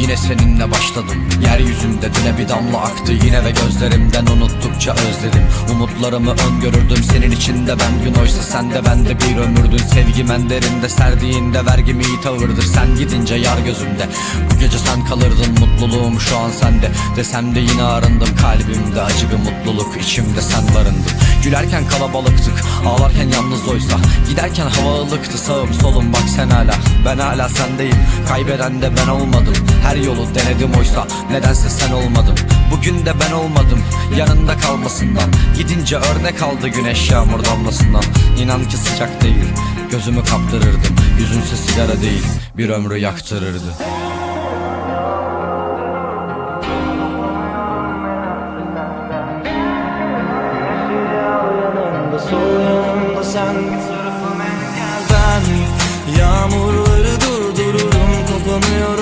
Yine seninle başladım. Yeryüzünde dile bir damla aktı. Yine ve gözlerimden unuttukça özledim. Umutlarımı öngörürdüm Senin içinde. Ben gün oysa sen de ben de bir ömürdün. Sevgim en derinde serdiğinde vergim iyi tavırdır. Sen gidince yar gözümde. Bu gece sen kalırdın mutluluğum şu an sende. Desem de yine arındım kalbimde acı bir mutluluk içimde sen barındın. Gülerken kalabalıktık ağlarken yalnız oysa. Giderken hava ılıktı sağım solum bak sen hala. Ben hala sendeyim. Kaybeden de ben olmadım Her yolu denedim oysa nedense sen olmadın. Bugün de ben olmadım yanında kalmasından. Gidince örnek aldı güneş yağmur damlasından. İnan ki sıcak değil gözümü kaptırırdım. Yüzünse sigara değil bir ömrü yaktırırdı. Sol yanımda sen bir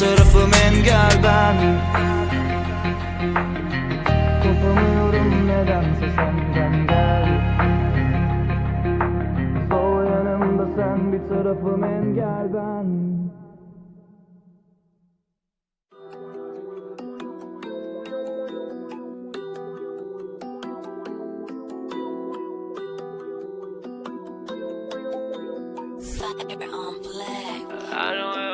tarafım engel ben. Kopamıyorum nedense senden gel. Sol yanımda sen bir tarafım engel ben. Fire on black. I know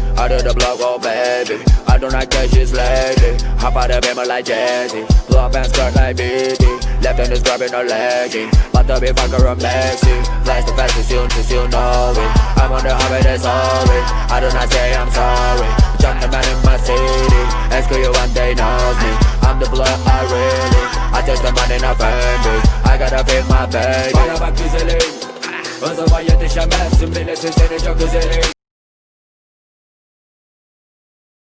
Out of the block, oh baby. I do not catch this lady. Hop out of bimmer like Jazzy. Blow up and skirt like BD. Left hand is grabbing her leggy. About to be fucker, I'm Lexi. Flash the fastest, you since you know it. I'm on the hobby, that's sorry. I do not say I'm sorry. Jump the man in my city. Ask you one day knows me. I'm the blood, I really. I just the money, not family. I gotta feed my baby. Bana bak güzelim. O zaman yetişemezsin bilesin seni çok üzerim